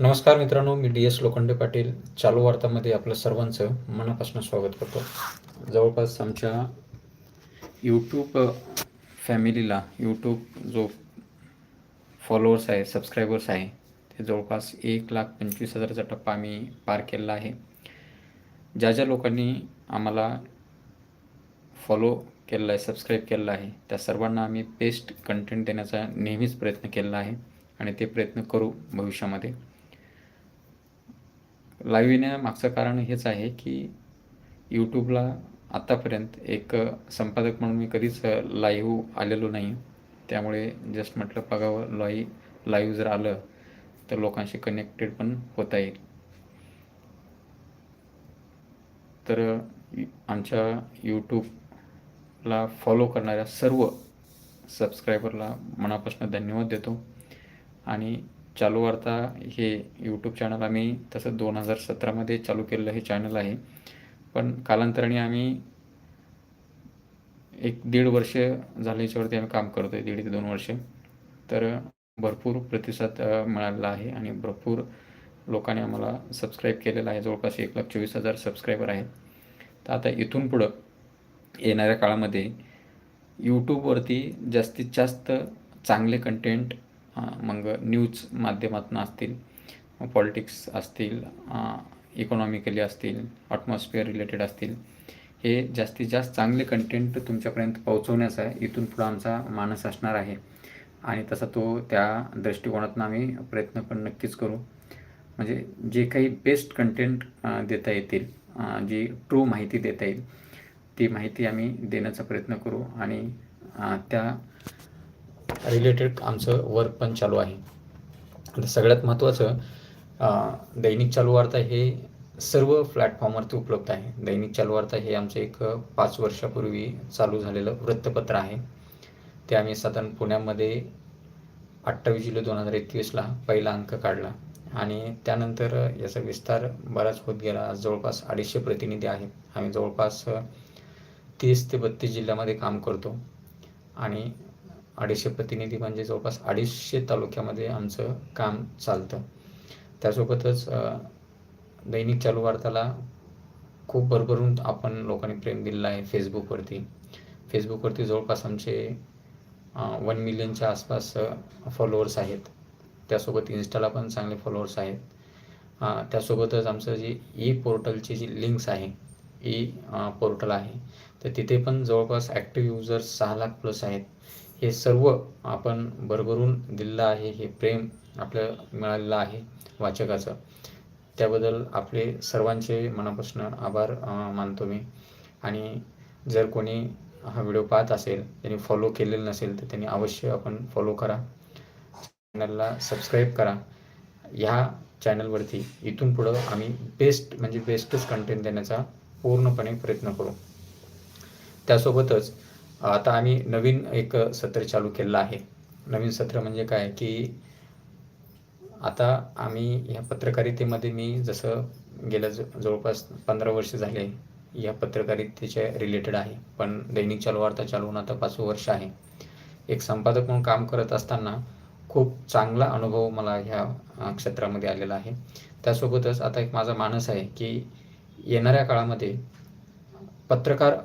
नमस्कार मित्रांनो मी डी एस लोखंडे पाटील. चालू वार्तामध्ये आपलं सर्वांचं मनापासून स्वागत करतो. जवळपास आमच्या यूट्यूब फॅमिलीला यूट्यूब जो फॉलोअर्स आहे सबस्क्रायबर्स आहे ते जवळपास एक लाख पंचवीस हजाराचा टप्पा आम्ही पार केलेला आहे. ज्या ज्या लोकांनी आम्हाला फॉलो केलेला आहे सबस्क्राईब केलेला आहे त्या सर्वांना आम्ही बेस्ट कंटेंट देण्याचा नेहमीच प्रयत्न केलेला आहे आणि ते प्रयत्न करू भविष्यामध्ये. लाईव्ह येण्यामागचं कारण हेच आहे की यूट्यूबला आत्तापर्यंत एक संपादक म्हणून मी कधीच लाईव्ह आलेलो नाही. त्यामुळे जस्ट म्हटलं बघावं लाई लाईव्ह जर आलं तर लोकांशी कनेक्टेड पण होता येईल. तर आमच्या यूट्यूबला फॉलो करणाऱ्या सर्व सबस्क्रायबरला मनापासून धन्यवाद देतो. आणि चालू वार्ता हे यूट्यूब चॅनल आम्ही तसं दोन हजार सतरामध्ये चालू केलेलं हे चॅनल आहे. पण कालांतराने आम्ही एक दीड वर्ष झालं याच्यावरती आम्ही काम करतो आहे दीड ते दोन वर्ष. तर भरपूर प्रतिसाद मिळालेला आहे आणि भरपूर लोकांनी आम्हाला सबस्क्राईब केलेलं आहे. जवळपास एक लाख चोवीस हजार सबस्क्रायबर आहेत. तर आता इथून पुढं येणाऱ्या काळामध्ये यूट्यूबवरती जास्तीत जास्त चांगले कंटेंट मग न्यूज माध्यमातून असतील पॉलिटिक्स असतील इकॉनॉमिकली असतील ॲटमॉस्फिअर रिलेटेड असतील हे जास्तीत जास्त चांगले कंटेंट तुमच्यापर्यंत पोहोचवण्याचा इथून पुढं आमचा मानस असणार आहे. आणि तसा तो त्या दृष्टिकोनातून आम्ही प्रयत्न पण नक्कीच करू. म्हणजे जे काही बेस्ट कंटेंट देता येतील जी ट्रू माहिती देता येईल ती माहिती आम्ही देण्याचा प्रयत्न करू आणि त्या रिलेटेड आमचं वर्क पण चालू आहे. आणि सगळ्यात महत्त्वाचं दैनिक चालू वार्ता हे सर्व प्लॅटफॉर्मवरती उपलब्ध आहे. दैनिक चालू वार्ता हे आमचं एक पाच वर्षापूर्वी चालू झालेलं वृत्तपत्र आहे. ते आम्ही साधारण पुण्यामध्ये अठ्ठावीस जुलै दोन हजार एकवीसला पहिला अंक काढला. आणि त्यानंतर याचा विस्तार बराच होत गेला. जवळपास अडीचशे प्रतिनिधी आहेत. आम्ही जवळपास तीस ते बत्तीस जिल्ह्यामध्ये काम करतो. आणि अडीचशे प्रतिनिधी म्हणजे जवळपास अडीचशे तालुक्यामध्ये आमचं काम चालतं. त्यासोबतच दैनिक चालू वार्ताला खूप भरभरून आपण लोकांनी प्रेम दिलेलं आहे फेसबुकवरती. फेसबुकवरती जवळपास आमचे वन मिलियनच्या आसपास फॉलोअर्स आहेत. त्यासोबत इन्स्टाला पण चांगले फॉलोअर्स आहेत. त्यासोबतच आमचं जे ई पोर्टलची जी लिंक्स आहे ई पोर्टल आहे तर तिथे पण जवळपास ॲक्टिव्ह युजर्स सहा लाख प्लस आहेत. हे सर्व आपण भरभरून दिलेलं आहे. हे प्रेम आपलं मिळालेलं आहे वाचकाचं. त्याबद्दल आपले सर्वांचे मनापासून आभार मानतो मी. आणि जर कोणी हा व्हिडिओ पाहत असेल त्यांनी फॉलो केलेलं नसेल तर त्यांनी अवश्य आपण फॉलो करा. चॅनलला सबस्क्राईब करा. ह्या चॅनलवरती इथून पुढं आम्ही बेस्ट म्हणजे बेस्टच कंटेंट देण्याचा पूर्णपणे प्रयत्न करू. त्यासोबतच आता आम्ही नवीन एक सत्र चालू केलेलं आहे. नवीन सत्र म्हणजे काय? की आता आम्ही ह्या पत्रकारितेमध्ये मी जसं गेल्या ज जवळपास पंधरा वर्ष झाले या पत्रकारितेच्या रिलेटेड आहे. पण दैनिक चालू वार्ता चालवून आता पाचवं वर्ष आहे. एक संपादक म्हणून काम करत असताना खूप चांगला अनुभव मला ह्या क्षेत्रामध्ये आलेला आहे. त्यासोबतच आता एक माझा मानस आहे की येणाऱ्या काळामध्ये पत्रकार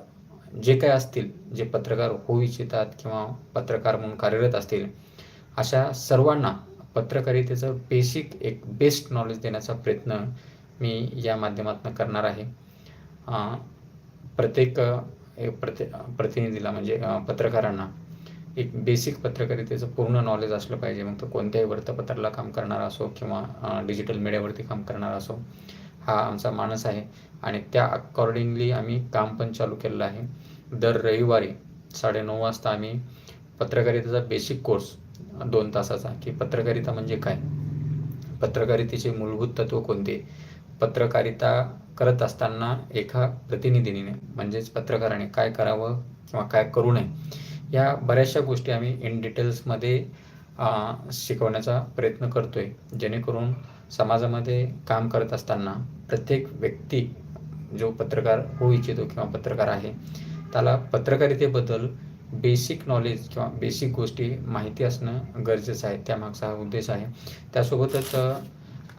जे काय असतील जे पत्रकार होऊ इच्छितात किंवा पत्रकार म्हणून कार्यरत असतील अशा सर्वांना पत्रकारितेचं बेसिक एक बेस्ट नॉलेज देण्याचा प्रयत्न मी या माध्यमातून करणार आहे. प्रत्येक प्रति प्रतिनिधीला म्हणजे पत्रकारांना एक बेसिक पत्रकारितेचं पूर्ण नॉलेज असलं पाहिजे. मग तो कोणत्याही वृत्तपत्राला काम करणारा असो किंवा डिजिटल मीडियावरती काम करणारा असो. हा आमचा मानस आहे. आणि त्या अकॉर्डिंगली आम्ही काम पण चालू केलेलं आहे. दर रविवारी साडेनऊ वाजता आम्ही पत्रकारितेचा बेसिक कोर्स दोन तासाचा की पत्रकारिता म्हणजे काय? पत्रकारितेचे मूलभूत तत्व कोणते? पत्रकारिता करत असताना एका प्रतिनिधीने म्हणजेच पत्रकाराने काय करावं किंवा काय करू नये या बऱ्याचशा गोष्टी आम्ही इन डिटेल्समध्ये शिकवण्याचा प्रयत्न करतो आहे जेणेकरून समाजामध्ये काम करत असताना प्रत्येक व्यक्ती जो पत्रकार होऊ इच्छितो किंवा पत्रकार आहे त्याला पत्रकारितेबद्दल बेसिक नॉलेज किंवा बेसिक गोष्टी माहिती असणं गरजेचं आहे. त्यामागचा हा उद्देश आहे. त्यासोबतच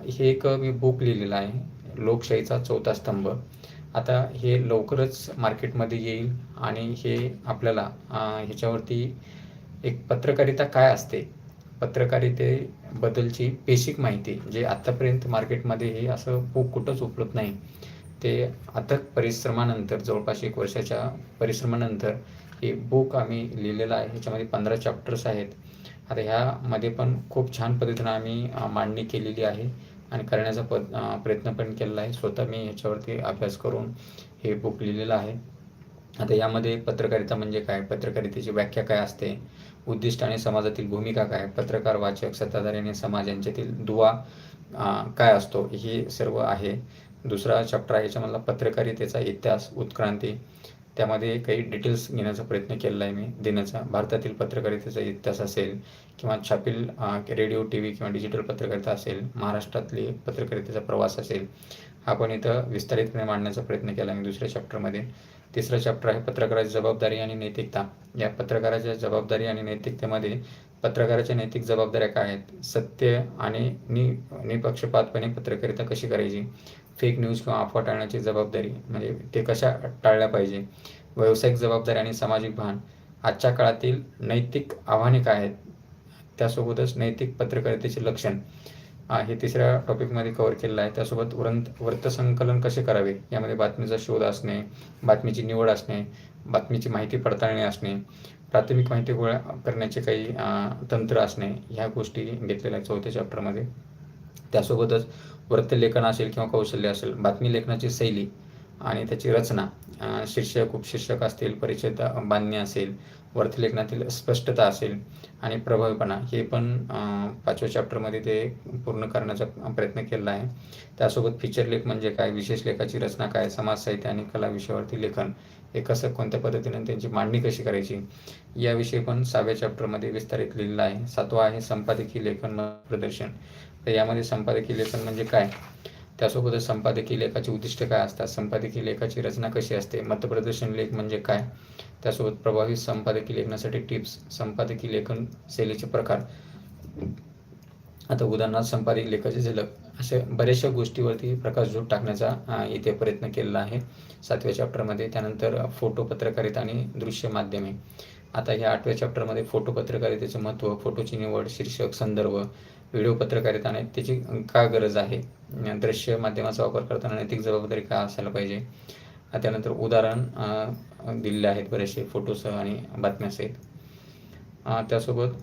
हे एक मी बुक लिहिलेलं आहे लोकशाहीचा चौथा स्तंभ. आता हे लवकरच मार्केटमध्ये येईल आणि हे आपल्याला ह्याच्यावरती एक पत्रकारिता काय असते? पत्रकारिते बद्दलची बेसिक माहिती जे आत्तापर्यंत मार्केटमध्ये हे असं बुक कुठंच उपलब्ध नाही. ते अथक परिश्रमानंतर जवळपास एक वर्षाच्या परिश्रमानंतर हे बुक आम्ही लिहिलेलं आहे. ह्याच्यामध्ये पंधरा चॅप्टर्स आहेत. आता ह्यामध्ये पण खूप छान पद्धतीनं आम्ही मांडणी केलेली आहे आणि करण्याचा प प्रयत्न पण केलेला आहे. स्वतः मी ह्याच्यावरती अभ्यास करून हे बुक लिहिलेलं आहे. आता यामध्ये पत्रकारिता म्हणजे काय? पत्रकारितेची व्याख्या काय असते? उद्दिष्ट आणि समाजातील भूमिका काय? पत्रकार वाचक सत्ताधारी आणि समाज यांच्यातील दुवा काय असतो? हे सर्व आहे. दुसरा चॅप्टर आहे याच्यामधला पत्रकारितेचा इतिहास उत्क्रांती. त्यामध्ये काही डिटेल्स घेण्याचा प्रयत्न केलेला आहे मी देण्याचा. भारतातील पत्रकारितेचा इतिहास असेल किंवा छापील रेडिओ टी व्ही किंवा डिजिटल पत्रकारिता असेल महाराष्ट्रातली पत्रकारितेचा प्रवास असेल हा पण इथं विस्तारितपणे मांडण्याचा प्रयत्न केला मी दुसऱ्या चॅप्टरमध्ये तिसरा चॅप्टर आहे पत्रकाराची जबाबदारी आणि नैतिकता. या पत्रकाराच्या जबाबदारी आणि नैतिकतेमध्ये पत्रकाराच्या नैतिक जबाबदाऱ्या काय आहेत? सत्य आणि नि निपक्षपातपणे पत्रकारिता कशी करायची? फेक न्यूज किंवा अफवा टाळण्याची जबाबदारी म्हणजे ते कशा टाळल्या पाहिजे? व्यावसायिक जबाबदारी आणि सामाजिक भान आजच्या काळातील नैतिक आव्हाने काय आहेत? त्यासोबतच नैतिक पत्रकारितेचे लक्षण. हे तिसऱ्या टॉपिकमध्ये कव्हर केलेलं आहे. त्यासोबत वृंत वृत्तसंकलन कसे करावे? यामध्ये बातमीचा शोध असणे बातमीची निवड असणे बातमीची माहिती पडताळणी असणे प्राथमिक माहिती गोळा करण्याचे काही तंत्र असणे ह्या गोष्टी घेतलेल्या आहेत चौथ्या चॅप्टरमध्ये त्यासोबतच वृत्तलेखन असेल किंवा कौशल्य असेल बातमी लेखनाची शैली आणि त्याची रचना शीर्षक उपशीर्षक असतील परिचय बांधणी असेल वर्थलेखनातील स्पष्टता असेल आणि प्रभावीपणा हे पण पाचव्या चॅप्टरमध्ये ते पूर्ण करण्याचा प्रयत्न केला आहे. त्यासोबत फीचर लेख म्हणजे काय विशेष लेखाची रचना काय समाज साहित्य आणि कला विषयावरती लेखन हे कसं कोणत्या पद्धतीने त्यांची मांडणी कशी करायची याविषयी पण सहाव्या चॅप्टरमध्ये विस्तारित लिहिलेलं आहे. सातवा आहे संपादकीय लेखन प्रदर्शन. तर यामध्ये संपादकीय लेखन म्हणजे काय? त्यासोबतच संपादकीय लेखाची उद्दिष्ट काय असतात? संपादकीय लेखाची रचना कशी असते? मतप्रदर्शन लेख म्हणजे काय? त्यासोबत प्रभावी संपादकीय लेखनासाठी टिप्स संपादकीय लेखन शैलीचे प्रकार. आता उदाहरणार्थ संपादकीय लेखाचे झलक. अशा बऱ्याचशा गोष्टीवरती प्रकाश झोत टाकण्याचा इथे प्रयत्न केलेला आहे सातव्या चॅप्टरमध्ये त्यानंतर फोटो पत्रकारिता आणि दृश्य माध्यमे. आता ह्या आठव्या चॅप्टरमध्ये फोटो पत्रकारितेचं महत्त्व फोटोची निवड शीर्षक संदर्भ व्हिडिओ पत्रकारिता आणि त्याची का गरज आहे? दृश्य माध्यमाचा वापर करताना नैतिक जबाबदारी का असायला पाहिजे? त्यानंतर उदाहरण दिलेले आहेत बरेचसे फोटोसह आणि बातम्यासहित त्यासोबत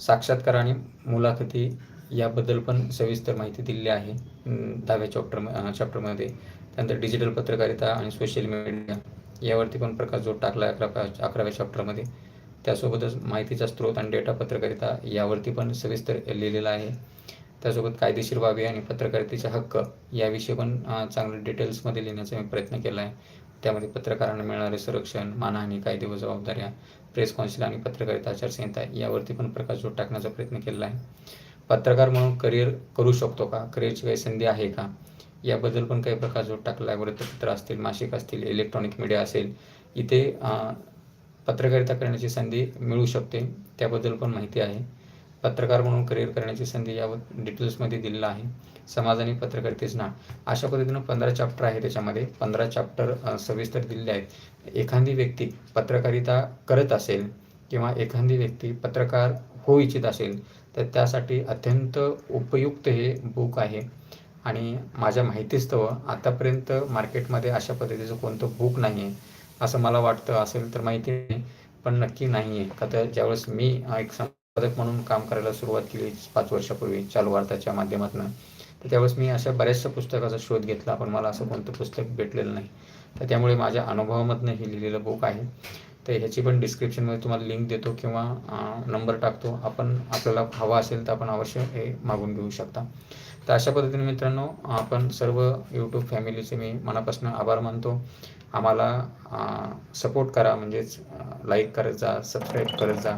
साक्षात्कार आणि मुलाखती याबद्दल पण सविस्तर माहिती दिलेली आहे. दहाव्या चॅप्टर चॅप्टरमध्ये त्यानंतर डिजिटल पत्रकारिता आणि सोशल मीडिया यावरती पण प्रकाश जोड टाकला अकरा अकराव्या चॅप्टरमध्ये त्यासोबतच माहितीचा स्रोत आणि डेटा पत्रकारिता यावरती पण सविस्तर लिहिलेला आहे. त्यासोबत कायदेशीर बाबी आणि पत्रकारितेचे हक्क याविषयी पण चांगलं डिटेल्समध्ये लिहिण्याचा मी प्रयत्न केला आहे त्यामध्ये पत्रकारांना मिळणारे संरक्षण मानहानी कायदे व जबाबदाऱ्या प्रेस कौन्सिल आणि पत्रकारिता आचारसंहिता यावरती पण प्रकाश जोड टाकण्याचा प्रयत्न केला आहे. पत्रकार म्हणून करिअर करू शकतो का? करिअरची काही संधी आहे का? याबद्दल पण काही प्रकाश जोड टाकला आहे वृत्तपत्र असतील मासिक असतील इलेक्ट्रॉनिक मीडिया असेल इथे पत्रकारिता करण्याची संधी मिळू शकते त्याबद्दल पण माहिती आहे. पत्रकार म्हणून करिअर करण्याची संधी यावर डिटेल्समध्ये दिलेलं आहे. समाज आणि पत्रकारितेच ना अशा पद्धतीनं पंधरा चॅप्टर आहे त्याच्यामध्ये. पंधरा चॅप्टर सविस्तर दिलेले आहेत. एखादी व्यक्ती पत्रकारिता करत असेल किंवा एखादी व्यक्ती पत्रकार होऊ इच्छित असेल तर त्यासाठी अत्यंत उपयुक्त हे बुक आहे. आणि माझ्या माहितीस्तव आतापर्यंत मार्केटमध्ये अशा पद्धतीचं कोणतं बुक नाही आहे असं मला वाटतं असेल तर माहिती नाही पण नक्की नाही आहे. का तर ज्यावेळेस मी एक संपादक म्हणून काम करायला सुरुवात केली पाच वर्षापूर्वी चालू वार्ताच्या माध्यमातून तर त्यावेळेस मी अशा बऱ्याचशा पुस्तकाचा शोध घेतला पण मला असं कोणतं पुस्तक भेटलेलं नाही. तर त्यामुळे माझ्या अनुभवामधनं हे लिहिलेलं बुक आहे. तर ह्याची पण डिस्क्रिप्शनमध्ये तुम्हाला लिंक देतो किंवा नंबर टाकतो. आपण आपल्याला हवा असेल तर आपण अवश्य हे मागून घेऊ शकता. तर अशा पद्धतीने मित्रांनो आपण सर्व यूट्यूब फॅमिलीचे मी मनापासून आभार मानतो. आम्हाला सपोर्ट करा म्हणजेच लाईक करत जा सबस्क्राईब करत जा.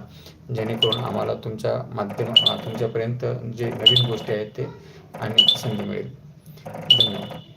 जेणेकरून आम्हाला तुमच्या माध्यम तुमच्यापर्यंत जे नवीन गोष्टी आहेत ते आणि संधी मिळेल. धन्यवाद.